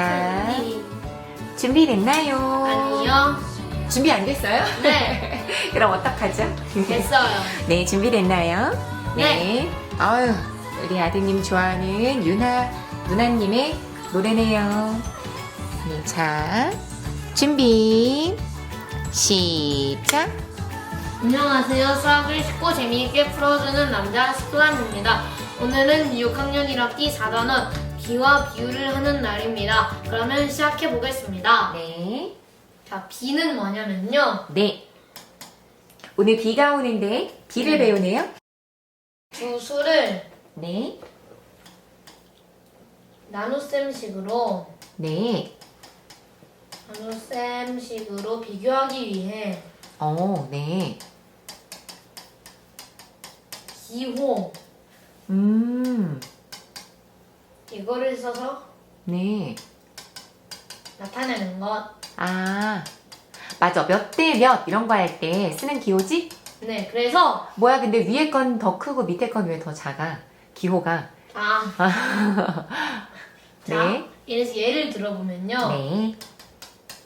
자, 네. 준비됐나요? 아니요. 준비 안 됐어요? 네. 그럼 어떡하죠? 됐어요. 네, 준비됐나요? 네. 아유, 우리 아드님 좋아하는 유나, 누나님의 노래네요. 네, 자, 준비, 시작. 안녕하세요. 수학을 쉽고 재미있게 풀어주는 남자 스플람입니다. 오늘은 6학년 1학기 4단원 비와 비유를 하는 날입니다. 그러면 시작해 보겠습니다. 네. 자, 비는 뭐냐면요. 네. 오늘 비가 오는데 비를 네. 배우네요. 두 수를 네. 나눗셈식으로 네. 나눗셈식으로 비교하기 위해 어, 네. 기호 음, 이거를 써서 네. 나타내는 것. 아, 맞아. 몇 대 몇 이런 거 할 때 쓰는 기호지? 네, 그래서 뭐야, 근데 위에 건 더 크고 밑에 건 왜 더 작아? 기호가. 아, 자, 네. 예를, 예를 들어보면요. 네.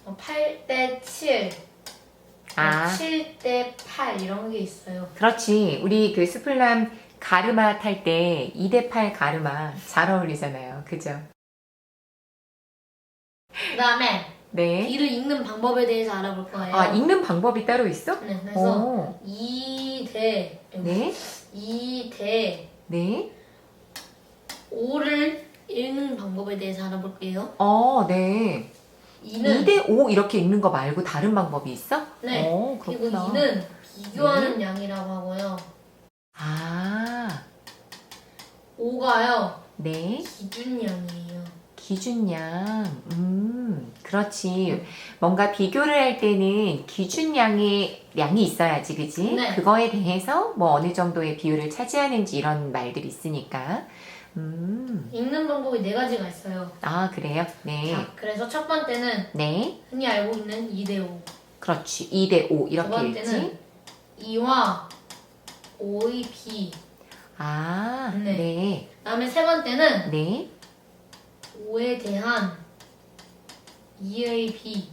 8대 7, 아. 7대 8 이런 게 있어요. 그렇지. 우리 그 스플람 가르마 탈 때 2대8 가르마 잘 어울리잖아요. 그죠? 그 다음에 네. 비를 읽는 방법에 대해서 알아볼 거예요. 아, 읽는 방법이 따로 있어? 네, 그래서 오. 2대 네. 2대 네. 5를 읽는 방법에 대해서 알아볼게요. 어, 네. 2는 2대5 이렇게 읽는 거 말고 다른 방법이 있어? 네. 어, 그리고 그렇구나. 2는 비교하는 양이라고 하고요. 아, 5가요. 네. 기준양이에요. 기준량. 음, 그렇지. 뭔가 비교를 할 때는 기준량의 양이 있어야지, 그지? 네. 그거에 대해서 뭐 어느 정도의 비율을 차지하는지 이런 말들이 있으니까. 음, 읽는 방법이 네 가지가 있어요. 아, 그래요? 네. 자, 그래서 첫 번째는 네. 흔히 알고 있는 2대5. 그렇지. 2대5 두 이렇게 읽지? 번째는 2와 5의 비. 아, 네. 네. 그 다음에 세 번째는 네. 5에 대한 2의 비.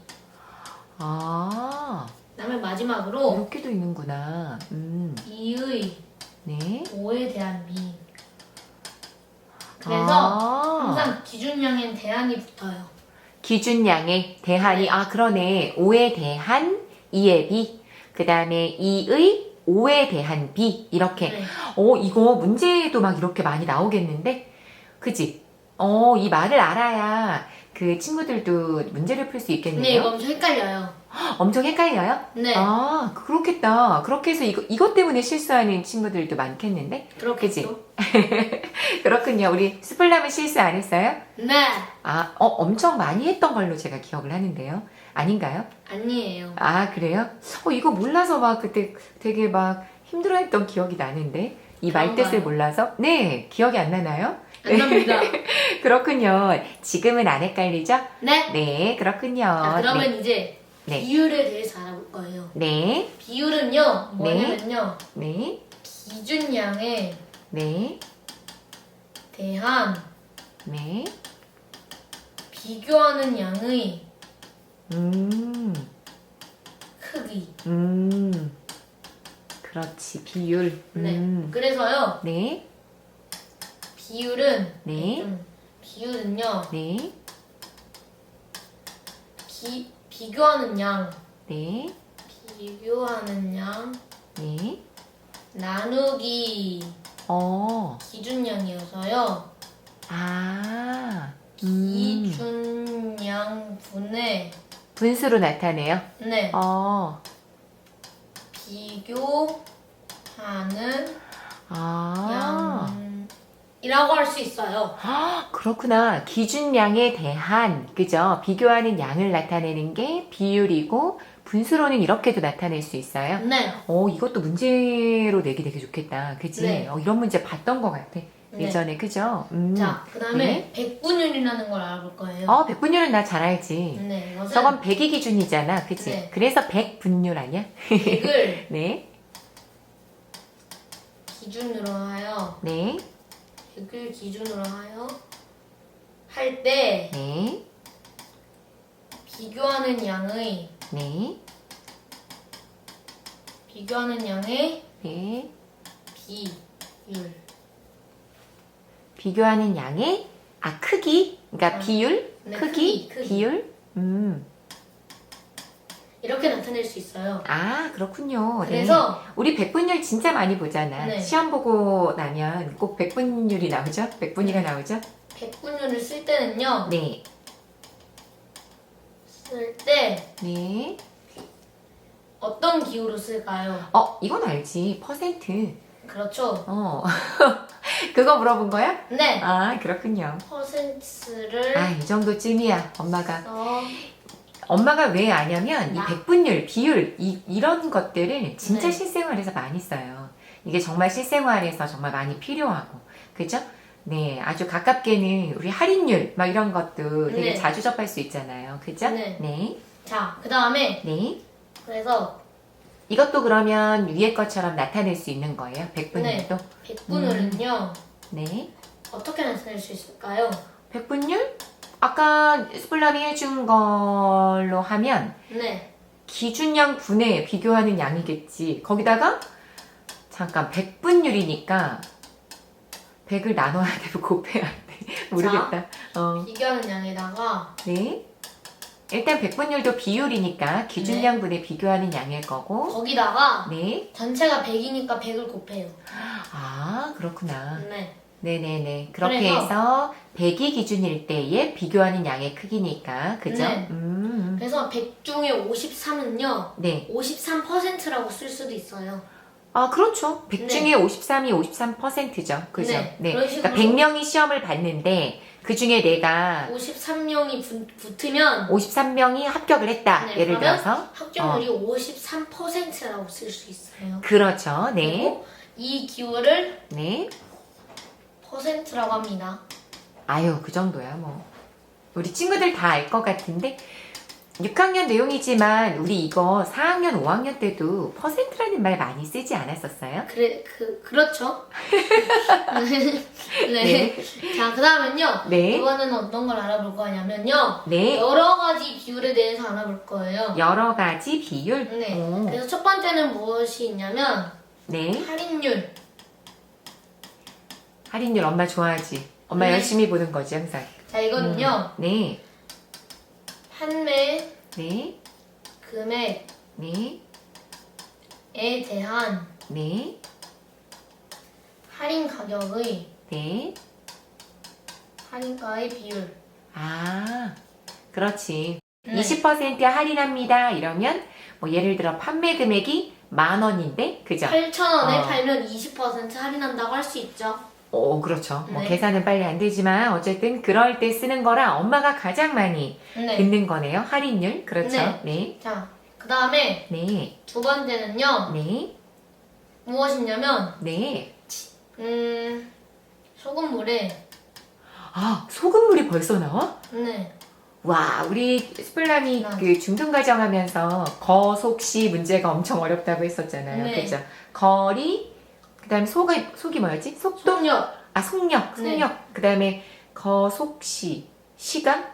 아, 그 다음에 마지막으로 이렇게도 있는구나. 음, 2의 네. 5에 대한 미. 그래서 아. 항상 기준량엔 대안이 붙어요. 기준량에 대한이 네. 아 그러네 5에 대한 2의 비, 그 다음에 2의 5에 대한 비 이렇게 네. 어 이거 문제도 막 이렇게 많이 나오겠는데 그지? 어 이 말을 알아야 그 친구들도 문제를 풀 수 근데 있겠네요. 이거 엄청 헷갈려요. 엄청 헷갈려요? 네. 아 그렇겠다. 그렇게 해서 이거 이것 때문에 실수하는 친구들도 많겠는데 그렇겠죠? 그렇군요. 우리 스플람은 실수 안 했어요? 네. 아, 어, 엄청 많이 했던 걸로 제가 기억을 하는데요. 아닌가요? 아니에요. 아, 그래요? 어, 이거 몰라서 막 그때 되게 막 힘들어 했던 기억이 나는데. 이 말 뜻을 그런가요? 몰라서? 네, 기억이 안 나나요? 안 납니다. 그렇군요. 지금은 안 헷갈리죠? 네. 네, 그렇군요. 자, 그러면 이제 네. 비율에 대해서 알아볼 거예요. 네, 비율은요, 뭐냐면요, 네, 기준량에 네, 대한 네. 비교하는 양의 음, 크기. 음. 그렇지, 비율. 네. 음. 그래서요, 네, 비율은 네. 좀 비율은요, 네, 기, 비교하는 양, 네, 비교하는 양 네. 나누기 어, 기준량이어서요. 아, 음, 기준량 분의 분수로 나타내요. 네 어, 비교하는 아, 양이라고 할 수 있어요. 아, 그렇구나. 기준량에 대한, 그죠? 비교하는 양을 나타내는 게 비율이고, 분수로는 이렇게도 나타낼 수 있어요. 네. 어, 이것도 문제로 내기 되게 좋겠다. 그지? 네. 어, 이런 문제 봤던 것 같아. 네. 예전에, 그죠? 음. 자, 그 다음에 백분율이라는 걸 알아볼 거예요. 어, 백분율은 나 잘 알지. 네, 이것은 저건 100이 기준이잖아. 그치? 네. 그래서 100 분율 아니야? 100을 네, 기준으로 하여 네, 100을 기준으로 하여 할 때 네, 비교하는 양의 네, 비교하는 양의 네. 비율. 비교하는 양의 아 크기, 그러니까 아, 비율, 네, 크기, 크기, 크기. 비율. 음, 이렇게 나타낼 수 있어요. 아 그렇군요. 네. 그래서 우리 백분율 진짜 많이 보잖아. 네. 시험 보고 나면 꼭 백분율이 나오죠? 백분위가 나오죠? 백분율을 쓸 때는요. 네, 쓸 때 네. 어떤 기호로 쓸까요? 어, 이건 알지. 퍼센트. 그렇죠. 어. 그거 물어본 거야? 네. 아, 그렇군요. 퍼센트를 아, 이 정도쯤이야. 엄마가. 써 엄마가 왜 아냐면, 이 나. 백분율, 비율, 이, 이런 것들을 진짜 네. 실생활에서 많이 써요. 이게 정말 실생활에서 정말 많이 필요하고. 그죠? 네, 아주 가깝게는 우리 할인율, 막 이런 것도 되게 네. 자주 접할 수 있잖아요. 그죠? 네. 네. 자, 그 다음에 네. 그래서 이것도 그러면 위에 것처럼 나타낼 수 있는 거예요. 백분율도. 백분율은요. 네. 어떻게 나타낼 수 있을까요? 백분율? 아까 스플람이 해준 걸로 하면 네. 기준량 분에 비교하는 양이겠지. 거기다가 잠깐 백분율이니까 100을 나눠야 되고 곱해야 돼. 모르겠다. 어, 비교하는 양에다가 네. 일단 백분율도 비율이니까 기준량 분에 비교하는 양일 거고. 거기다가 네. 전체가 100이니까 100을 곱해요. 아, 그렇구나. 네. 네네네. 그렇게 그래서- 해서 100이 기준일 때에 비교하는 양의 크기니까. 그죠? 네. 음. 그래서 100 중에 53은요. 네. 53%라고 쓸 수도 있어요. 아, 그렇죠. 100 네. 중에 53이 53%죠. 그죠? 네. 그런 식으로- 그러니까 100명이 시험을 봤는데 그 중에 내가 53명이 붙으면 53명이 합격을 했다. 네, 예를 그러면 들어서. 합격률이 53%라고 쓸 수 있어요. 그렇죠. 네. 그리고 이 기호를 네. 퍼센트라고 합니다. 아유, 그 정도야, 뭐. 우리 친구들 다 알 것 같은데. 6학년 내용이지만 우리 이거 4학년, 5학년 때도 퍼센트라는 말 많이 쓰지 않았었어요? 그래 그 그렇죠. 네. 네. 자 그다음은요. 네. 이거는 어떤 걸 알아볼 거냐면요. 네. 여러 가지 비율에 대해서 알아볼 거예요. 여러 가지 비율. 네. 오. 그래서 첫 번째는 무엇이 있냐면 네. 할인율. 할인율 엄마 좋아하지. 엄마 네. 열심히 보는 거지, 항상. 자 이거는요. 네. 판매 네. 금액에 네. 대한 네. 할인 가격의 네. 할인가의 비율. 아, 그렇지. 네. 20% 할인합니다. 이러면, 뭐, 예를 들어, 판매 금액이 만 원인데, 그죠? 8,000원에 어. 팔면 20% 할인한다고 할 수 있죠. 오, 그렇죠. 뭐, 네. 계산은 빨리 안 되지만, 어쨌든, 그럴 때 쓰는 거라 엄마가 가장 많이 네. 듣는 거네요. 할인율. 그렇죠. 네. 네. 자, 그 다음에 네. 두 번째는요. 네. 무엇이냐면 네. 음 소금물에 아, 소금물이 벌써 나와? 네 와, 우리 스플람이 네. 그 중등 과정 하면서 거속시 문제가 엄청 어렵다고 했었잖아요. 네. 그죠? 거리, 그 다음에 속이, 속이 뭐였지? 속도? 속력 아, 속력, 네. 속력. 그 다음에 거속시, 시간?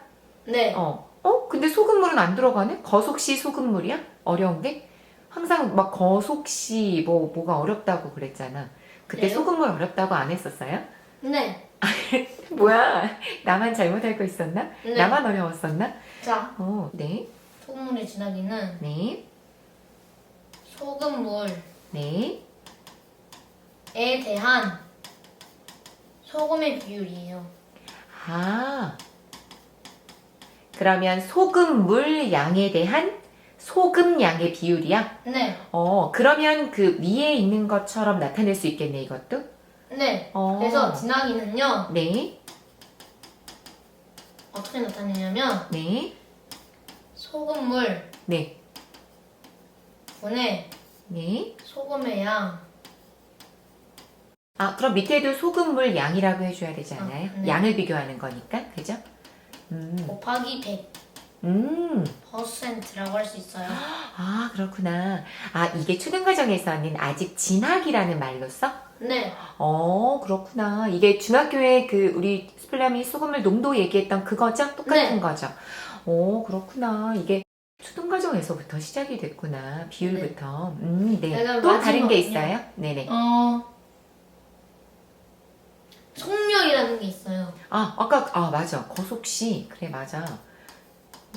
네 어. 어? 근데 소금물은 안 들어가네? 거속시 소금물이야? 어려운데? 항상 막 거속시 뭐, 뭐가 어렵다고 그랬잖아. 그때 그래요? 소금물 어렵다고 안 했었어요? 네. 뭐야? 나만 잘못 알고 있었나? 네. 나만 어려웠었나? 자 어, 네. 소금물의 진하기는 네. 소금물 에 네. 대한 소금의 비율이에요. 아. 그러면 소금물 양에 대한 소금 양의 비율이야? 네, 어, 그러면 그 위에 있는 것처럼 나타낼 수 있겠네, 이것도? 네. 어. 그래서 진하기는요 네. 어떻게 나타내냐면 네. 소금물 네. 분의 네. 소금의 양 아, 그럼 밑에도 소금물 양이라고 해줘야 되지 않아요? 아, 네. 양을 비교하는 거니까, 그죠? 음. 곱하기 100 음. 퍼센트라고 할 수 있어요. 아, 그렇구나. 아, 이게 초등 과정에서는 아직 진학이라는 말로 써? 네, 어, 그렇구나. 이게 중학교에 그 우리 스플라미 소금물 농도 얘기했던 그거죠? 똑같은 네. 거죠. 오, 그렇구나. 이게 초등 과정에서부터 시작이 됐구나. 비율부터. 음, 네. 내가 또 다른 게 마지막이요. 있어요? 네네. 어, 속력이라는 게 있어요. 아, 아까, 아, 맞아. 거속시. 그래, 맞아.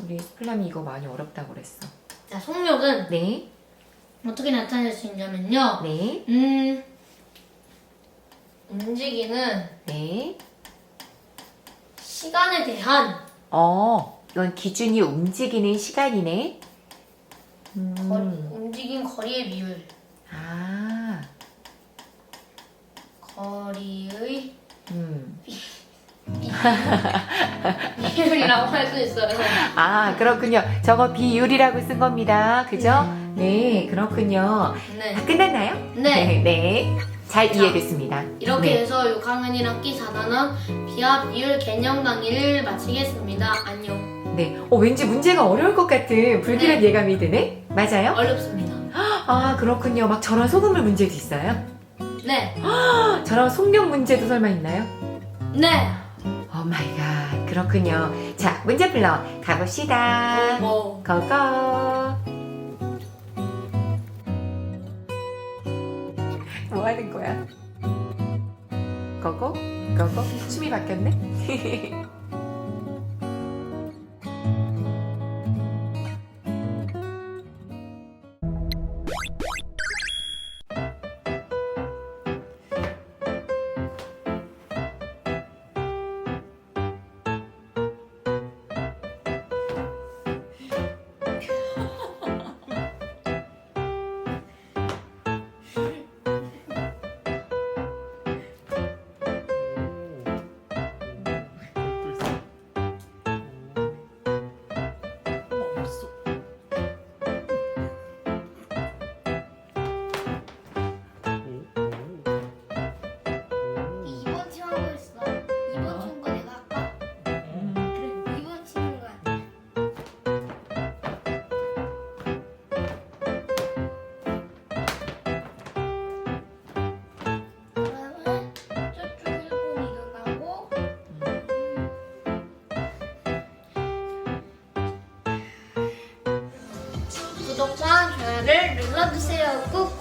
우리 스플람이 이거 많이 어렵다고 그랬어. 자, 속력은 네, 어떻게 나타낼 수 있냐면요. 네, 음, 움직이는 네. 시간에 대한 어, 이건 기준이 움직이는 시간이네. 거리, 음, 움직인 거리의 비율. 아, 거리의 음. 비율이라고 할 수 있어요. 아, 그렇군요. 저거 비율이라고 쓴 겁니다. 그죠? 네, 그렇군요. 네. 다 끝났나요? 네. 네. 잘 이해됐습니다. 이렇게 네. 해서 6학년 1학기 4단원 비와 비율 개념 강의를 마치겠습니다. 안녕. 네. 어, 왠지 문제가 어려울 것 같은 불길한 네. 예감이 드네? 맞아요? 어렵습니다. 아, 그렇군요. 막 저런 소금물 문제도 있어요? 네. 아, 저런 속력 문제도 설마 있나요? 네. 오 마이 갓. 그렇군요. 자, 문제 풀러 가봅시다. 뭐. 고고. 뭐 하는 거야? 고고? 고고? 춤이 바뀌었네? 구독과 좋아요를 눌러주세요. 꾹